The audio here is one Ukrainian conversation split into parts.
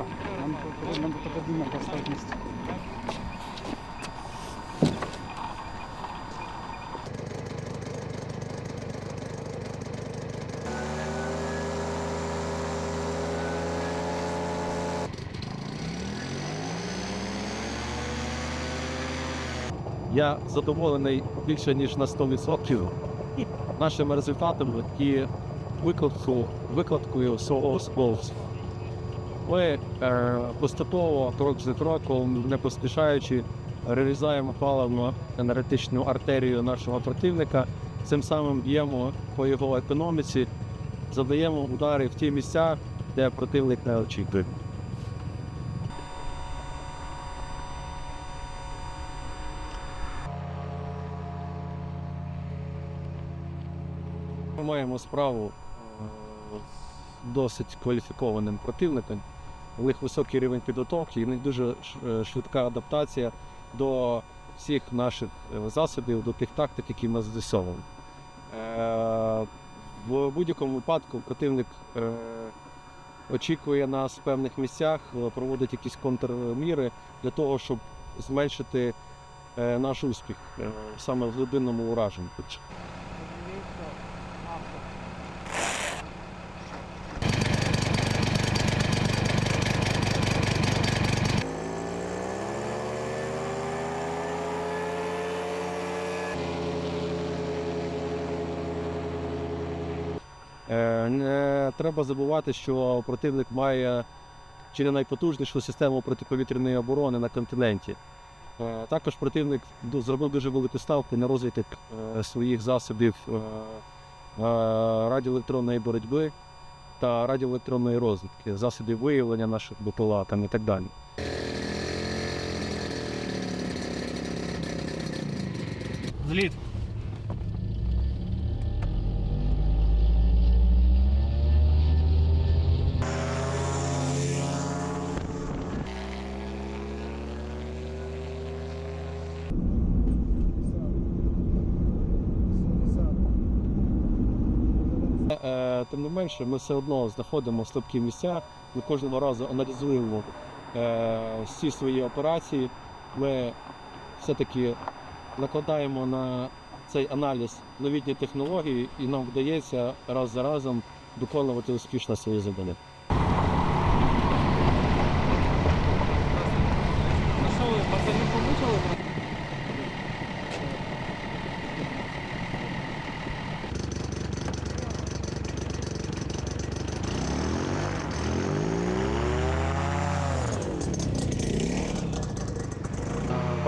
Так, нам потрібно подібно поставити місце. Я задоволений більше ніж на 100% нашими результатами і викладку, викладкою спорту. Ми е, поступово, крок за кроком, не поспішаючи, реалізуємо паливно енергетичну артерію нашого противника. Цим самим б'ємо по його економіці, задаємо удари в ті місця, де противник не очікує. Ми маємо справу е, з досить кваліфікованим противником. У них високий рівень підготовки і в них дуже е, швидка адаптація до всіх наших е, засобів, до тих тактик, які ми застосовуємо. Е, В будь-якому випадку противник очікує нас в певних місцях, проводить якісь контрміри для того, щоб зменшити наш успіх саме в глибинному ураженні. Е, Не треба забувати, що противник має чи не найпотужнішу систему протиповітряної оборони на континенті. Е, Також противник зробив дуже велику ставку на розвиток е, своїх засобів е, е, радіоелектронної боротьби та радіоелектронної розвідки, засобів виявлення наших БПЛА там і так далі. Зліт. Тим не менше, ми все одно знаходимо слабкі місця. Ми кожного разу аналізуємо е, всі свої операції. Ми все-таки накладаємо на цей аналіз новітні технології, і нам вдається раз за разом виконувати успішно свої завдання.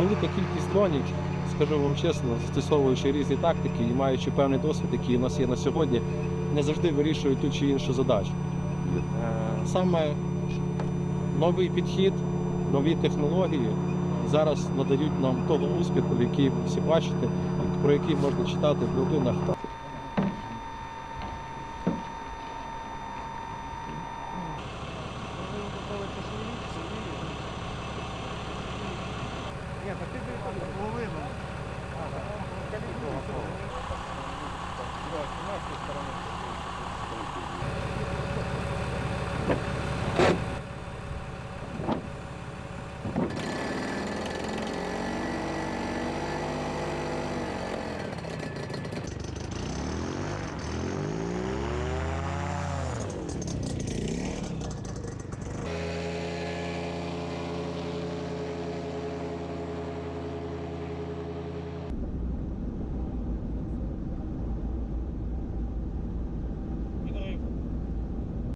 Велика кількість дронів, скажу вам чесно, застосовуючи різні тактики і маючи певний досвід, який у нас є на сьогодні, не завжди вирішують ту чи іншу задачу. Е, Саме новий підхід, нові технології зараз надають нам того успіху, який всі бачите, про який можна читати в та Половину.